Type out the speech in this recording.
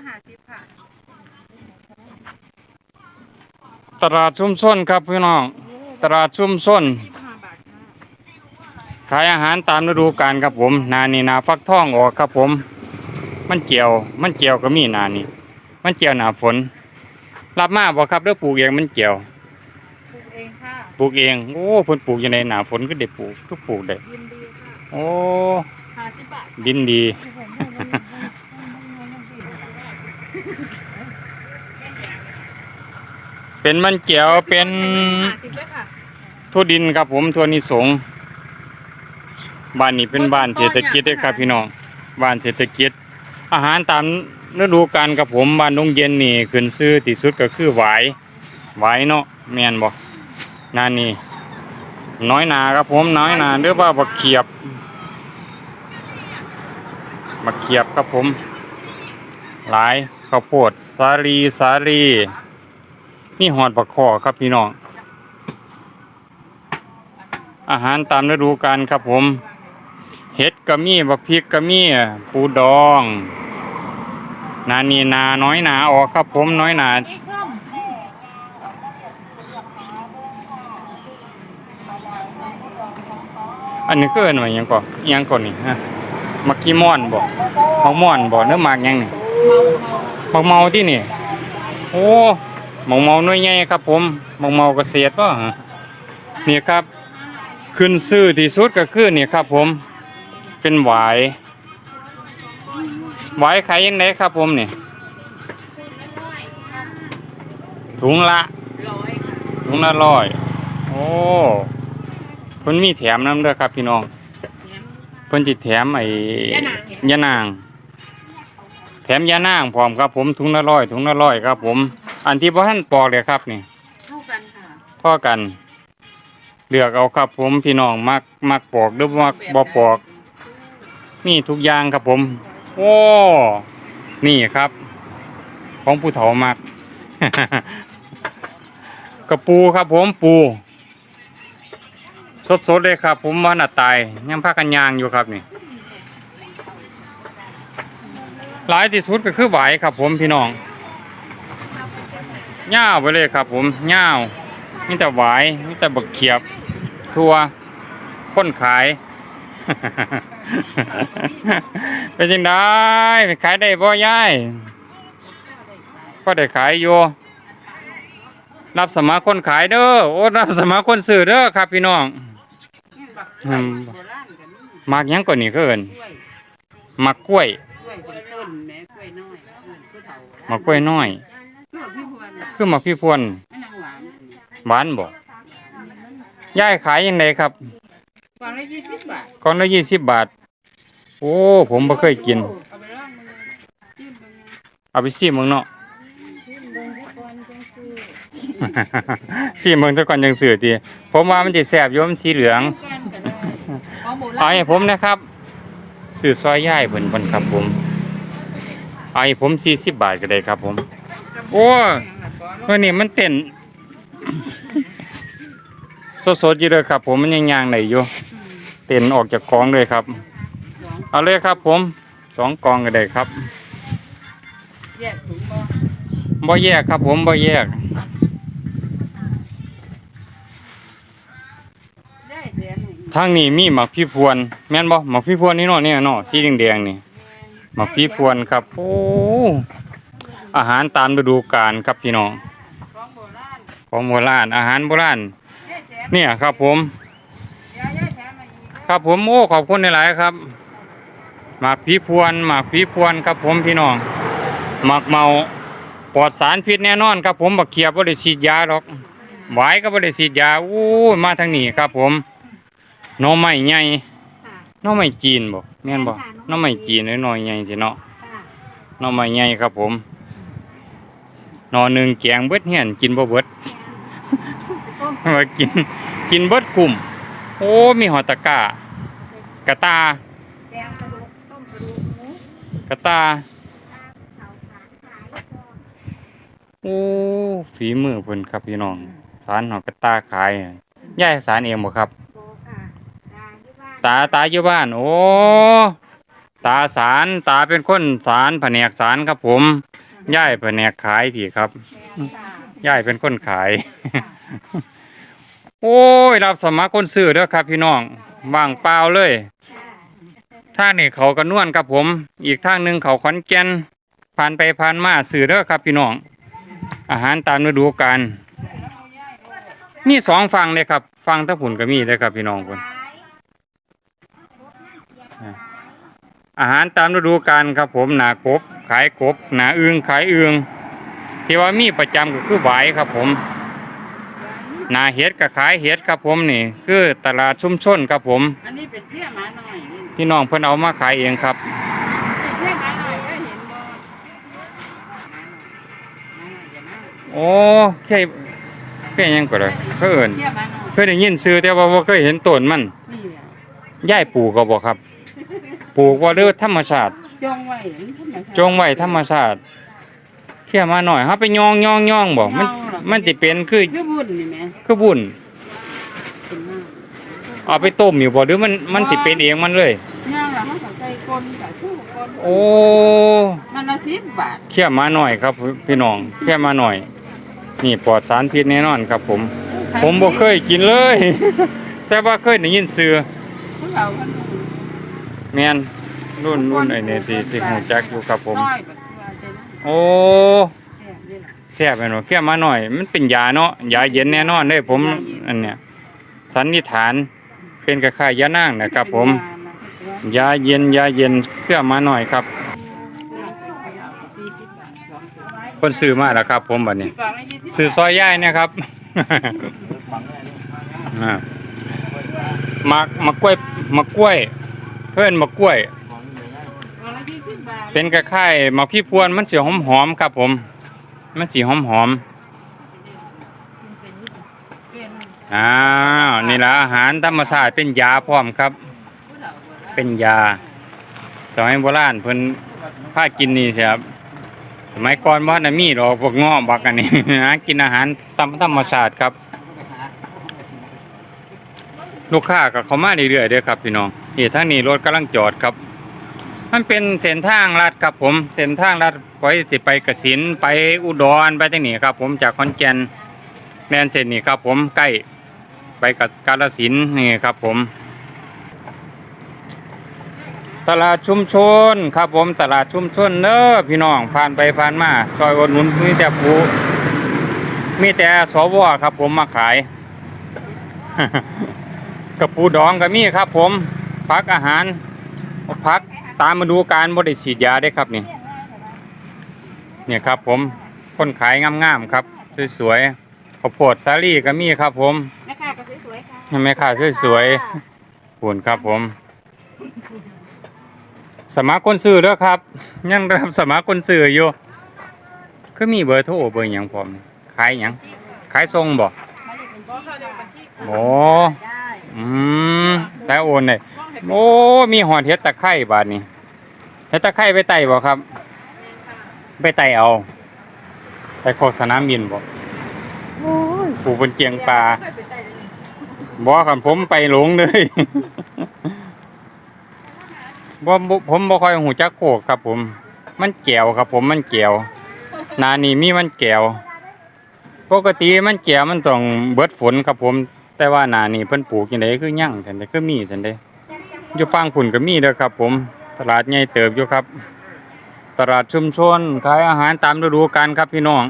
ละห้าสิบค่ะตลาดชุมชนครับพี่น้อง ตลาดชุมชนสิบห้าบาทค่ะขายอาหารตามฤดูกาลครับผม นานี่นาฟักทองออกครับผม มันเกี่ยว มันเกี่ยวก็มีนานี่ มันเกี่ยวหนาฝน รับมาบ่ครับเด้อปลูกเองมันเกี่ยว ปลูกเองค่ะปลูกเอง โอ้เพิ่นปลูกอยู่ในหนาฝนก็ได้ปลูกก็ปลูกได้ ยินดีค่ะโอ้ ห้าสิบบาทดินดี เป็นมันเกี่ยวเป็นห้าสิบด้วยค่ะทั่วดินครับผมทั่วนิสงส์บ้านนี้เป็นบ้านเศรษฐกิจเด้อครับพี่น้องบ้านเศรษฐกิจ อาหารตามฤดูกาลครับผมบ้านดงเย็นนี่ขึ้นซื้อที่สุดก็คือหวายหวายเนาะแม่นบ่นั่นนี่น้อยหนาครับผมน้อยหนาหรือว่าบักเขียบบักเขียบครับผม หลายข้าวโพดสาลีสาลี มีหอดบักขอครับพี่น้อง อาหารตามฤดูกาลครับผม เห็ดก็มีบักพริกก็มีปูดอง นานีนาน้อยหนาออกครับผมน้อยหนาอันนี้ก็เอิ้นว่ายังก่ออิหยังก่อนนี่ฮะมักกี้ม่อนบ่มักม่อนบ่เนื้อหมากยังนี่มักเมาที่นี่ โอ้ มักเมาหน่วยใหญ่ครับผมมักเมาเกษตรบ่ฮะนี่ครับขึ้นซื้อที่สุดก็คือนี่ครับผมเป็นหวายหวายขายยังไงครับผมนี่ถุงละร้อยค่ะถุงละร้อยโอ้เพิ่นมีแถมน้ำเด้อครับพี่น้องเพิ่นจิแถมไอ้ยานาง แถมยานางพร้อมครับผมถุงละร้อยถุงละร้อยครับผม อันที่พ่ท่านปอกเลยครับนี่เท่ากันค่ะพ่อกัน เลือกเอาครับผมพี่น้องมักมักปอกหรือมักบ่ปอก นี่ทุกอย่างครับผม โอ้ นี่ครับ ของผู้เฒ่ามัก กระปูครับผมปู สดๆเลยครับ ผมว่าน่ะตายยังพากันยางอยู่ครับนี่หลายที่สุดก็คือไหวายครับผมพี่น้อง ย่าวไปเลยครับ ผมย่าวมีแต่ไหวายมีแต่บักเขียบ ทัวค้นขาย เป็นยังไงขายได้บ่ยายก็ได้ขายอยู่รับสมัครคนขายเด้อโอ้รับสมัครคนซื้อเด้อครับพี่น้องมาณกันนี่มักหยังก่อนนี่ก็เอินมักกล้วยม่กล้วยน้อย เออผู้เฒ่ามักกล้วยน้อยกล้วยพี่พวนน่ะคือมักพี่พวนแม่นางหวานหวานบ่ยายขายยังไงครับกล่องละยี่สิบบาทกล่องละยี่สิบบาท โอ้ ผมบ่เคยกิน เอาไปลองมือจิ้มเบิ่งเอาไปซีมึงเนาะจิ้มเบิ่งทุกคนจังซี่ซีมึงซะก่อนจังซื้อติผมว่ามันสิแซ่บอยู่มันสีเหลือง แก้มกันเลยของโบราณเอาให้ผมนะครับซื้อซอยย่ายเพิ่นเพิ่นครับผมเอาให้ผม40บาทก็ได้ครับผม โอ้ ยเมื่อนี้มันเต้นสดๆอยู่เลยครับ ผมมันยังยางไหนอยู่เต้นออกจากกองเลยครับ เอาเลยครับ ผมสองกองก็ได้ครับแยกถุงบ่บ่แยกครับ ผมบ่แยกได้เสียหนึ่งทางนี้มีหมักพี่พวน แม่นบ่หมักพี่พวนนี่เนาะเนี่ยเนาะสีแดงๆนี่ หมักพี่พวนครับโอ้อาหารตามฤดูกาลครับพี่น้อง ของโบราณอาหารโบราณแยกแถมเนี่ยครับผมเดี๋ยวแยกแถมมาอีกครับผมโอ้ขอบคุณหลายๆครับหมากผีพวนหมากผีพวนครับผมพี่น้องหมากเมาปลอดสารพิษแน่นอนครับผมบักเขียบบ่ได้ฉีดยาหรอกหวายก็บ่ได้ฉีดยาอู้ยมาทางนี้ครับผมหน่อไม้ใหญ่ค่ะหน่อไม้จีนบ่แม่นบ่หน่อไม้จีนหรือหน่อใหญ่สิเนาะค่ะหน่อไม้ใหญ่ครับผมหน่อหนึ่งแกงเบิดเฮียนกินบ่เบิด ว่ากินกินเบิดกลุ่ม โอ้ มีหอตะก้ากระตาแกงกระดูกต้มกระดูกหมูกระตาโอ้ฝีมือเพิ่นครับพี่น้อง สารหอกระตาขายย่ายสารเองบ่ครับ ตาตาอยู่บ้าน โอ้ ตาสารตาเป็นคนสารแผนกสารครับผมย่ายแผนกขายพี่ครับย่ายเป็นคนขาย โอ้ย รับสมัครคนซื้อเด้อครับ พี่น้องว่างเปล่าเลยทางนี่เขากระนวนครับผม อีกทางหนึ่งเขาขอนแก่นผ่านไปผ่านมาซื้อเด้อครับ พี่น้อง อาหารตามฤดูกาลมีสองฝั่งเลยครับฝั่งตะผุนก็มีเลยครับ พี่น้องคนอาหารตามฤดูกาลครับ ผมหนากบ ขายกบหนาอึงขายอึงที่ว่ามีประจำก็คือไหวครับผม นาเห็ดก็ขายเห็ดครับผมนี่ คือตลาดชุมชนครับผม อันนี้เป็นเที่ยหมาหน่อยนี่พี่น้องเพิ่นเอามาขายเองครับ เป็นเที่ยหมาหน่อยก็เห็นบ่หมาหน่อยอย่านั่งโอ้แค่แค่หยังก็ได้เพิ่นเที่ยหมาหน่อยเคยได้ยินชื่อแต่ว่าบ่เคยเห็นต้นมันนี่แหละย่ายปลูกก็บ่ครับ ปลูกว่าเรือธรรมชาติจงไว้เห็นธรรมชาติจงไว้ธรรมชาติ เขี่ยมาหน่อยเฮาไปย่องย่องย่องบ่มัน ย่องเหรอ มันสิเป็นคือคือบุญนี่แหม่คือบุญเป็นมากเอาไปต้มอยู่บ่หรือมันมันสิเป็นเองมันเลย ย่างแล้วมันก็ใส่กลนกับชู้กลนโอ้มันละ10บาทเขี่ยมาหน่อยครับพี่น้องเขี่ยมาหน่อย นี่ปลอดสารพิษแน่นอนครับ ผม ผมบ่เคยกินเลย แต่ว่าเคยได้ยินชื่อ พวกเราก็แม่นรุ่นรุ่นไอ้นี่ที่ที่ฮู้จักอยู่ครับผม น้อยบัดว่าแต่นั้น โอ้แค่นี้ล่ะแซ่บแม่นบ่เขี่ยมาหน่อย มันเป็นยาเนาะยาเย็นแน่นอนเด้ผมอันเนี้ยสันนิษฐานเป็นคล้ายๆยานางนะครับ ผม ยาเย็นยาเย็นเขี่ยมาหน่อยครับคนซื้อมาแล้วครับ ผมบัดนี้ซื้อซอยย่ายนะครับอ่ามักมักกล้วยมักกล้วย เพื่อนมักกล้วย เป็นกระไข่ายมักพี่พวนมันสีหอมหอมๆครับผม มันสีหอมหอมๆอ้าวนี่ละอาหารธรรมชาติเป็นยาพร้อมครับ เป็นยา สมัยโบราณเพิ่นพากินนี่สิครับสมัยก่อนบ่ทันได้มีดอกพวกงอบักอันนี้หากินอาหารตามธรรมชาติครับ ลูกค้าก็เข้ามาเรื่อยๆเด้อครับพี่น้องนี่ทางนี้รถกำลังจอดครับ มันเป็นเส้นทางลัดครับผมเส้นทางลัดไว้สิไปกสินไปอุดรไปทางนี้ครับ ผมจากขอนแก่นแนนเส้นนี้ครับ ผมใกล้ไปกับกาฬสินนี่ครับผม ตลาดชุมชนครับผมตลาดชุมชนเด้อพี่น้องผ่านไปผ่านมาซอยอดหนุนมีแต่ผู้มีแต่สวครับ ผมมาขายกระปูดองก็มีครับ ผมพักอาหารพัก ตามมาดูการบริฉีดยาได้ครับนี่เนี่ยครับผมคนขายงามๆครับ สวยๆข้าวโพดสาลี่ก็มีครับผมแม่ค้าก็สวยๆค่ะแม่ค้าสวยๆหุ่นครับผม สมัครคนซื้อเด้อครับ ยังรับสมัครคนซื้ออยู่คือมีเบอร์โทรเบอร์หยังพร้อมขายหยังขายทรงบ่โอ้อืมแต่โอนเลย โอ้มีหอดเฮ็ดตะไคร้บาดนี้เฮ็ดตะไคร้ไปไต่บ่ครับ ไปไต่เอาไปโคสนามบินบ่ผูเป็นเจียงปลาบ่ครับผมไปหลงเลยบ่ผมบ่ค่อยหูจักโคกครับ ผม มันแก้วครับ ผมมันแก้วนานี่มีมันแก้วปกติมันแก้วมันต้องเบิดฝนครับผม แต่ว่านานี่เพิ่นปลูกจังไดคือยังซั่คือมีซั่เด้ อยู่ฟังผุ่นก็มีเด้อครับ ผม ตลาดใหญ่เติบอยู่ครับ ตลาดชุมชนขายอาหารตามฤดูกาลครับพี่น้อง